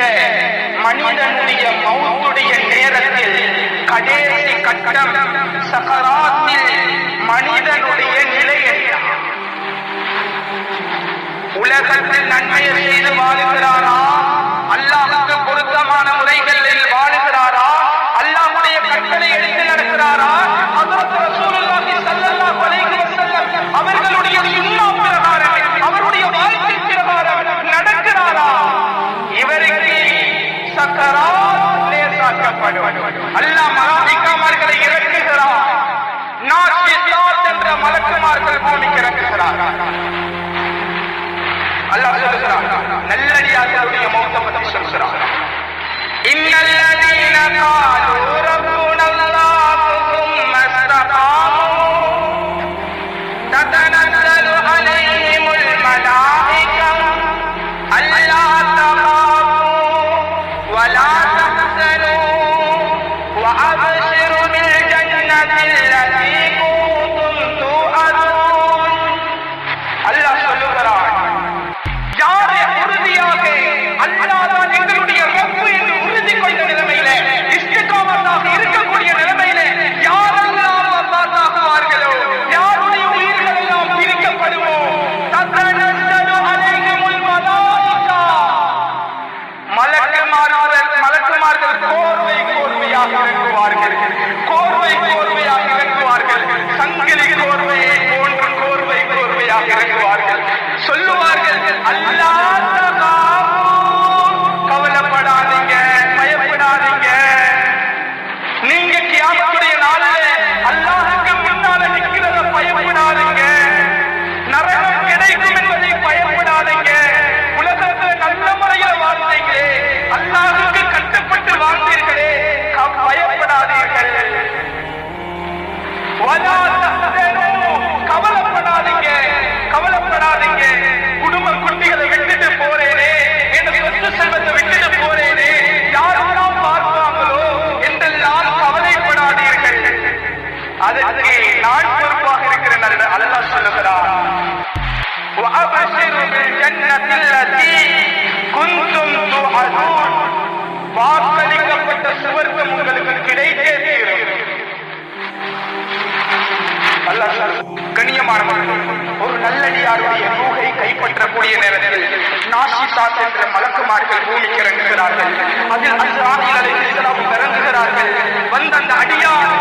இந்த மனிதனுடைய மௌத்துடைய நேரத்தில் கடைசி கட்டம் சகராத்தில் மனிதனுடைய நிலை என்ன உலகத்தில் நன்மையை செய்து வாழுகிறாரா அல்லாஹ் மலாயிக்காமார்களை இறக்குகிறார். நாசிசாத் என்ற மலக்குமார்கள் பூமிக்கு இறக்குகிறார் அல்லாஹ் சொல்லுகிறான் நல்லடியார்களுடைய மௌத்த பத்தி சொல்லுகிறான் இன்னல்லதீன காலு وأبشروا சொல்லுவார்கள் நான் பொறுப்பாக இருக்கிறேன் என்று அல்லாஹ் சொல்லுகிறார் وَأَبْشِرُ بِالْجَنَّةِ الَّتِي كُنْتُمْ تُوعَدُونَ வாக்களிக்கப்பட்ட சுவர்க்கம் உங்களுக்கு கிடைத்தே தீரும். கண்ணியமானவர்கள் ஒரு நல்லடியாருடைய ரூகை கைப்பற்றக்கூடிய நேரத்தில் நாசிசாத் என்ற மலக்குமார்கள் பூமிக்கு இறங்குகிறார்கள். அதில் அந்த ஆட்சியாளர்கள் இறங்குகிறார்கள். வந்த அந்த அடியார்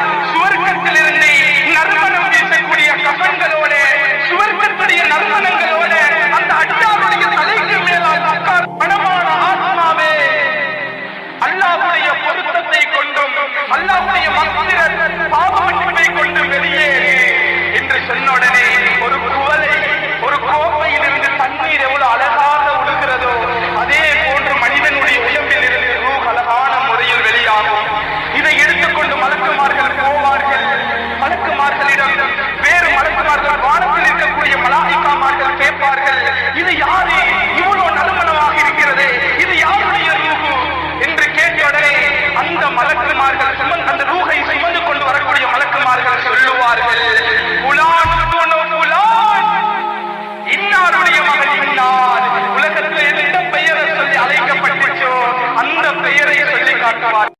இது யாரு? இவ்வளவு நலமனமாக இருக்கிறது. இது யாருடைய ரூபு? என்று கேட்டவுடனே அந்த மலக்குமார்கள் சுமன் அந்த ரூகை சுமந்து கொண்டு வரக்கூடிய மலக்குமார்கள் சொல்லுவார்கள் புலான் இன்னாருடைய மகள் இன்னார் உலகத்தில் எந்த பெயரை சொல்லி அழைக்கப்பட்டுச்சோ அந்த பெயரை சொல்லி காட்டுவார்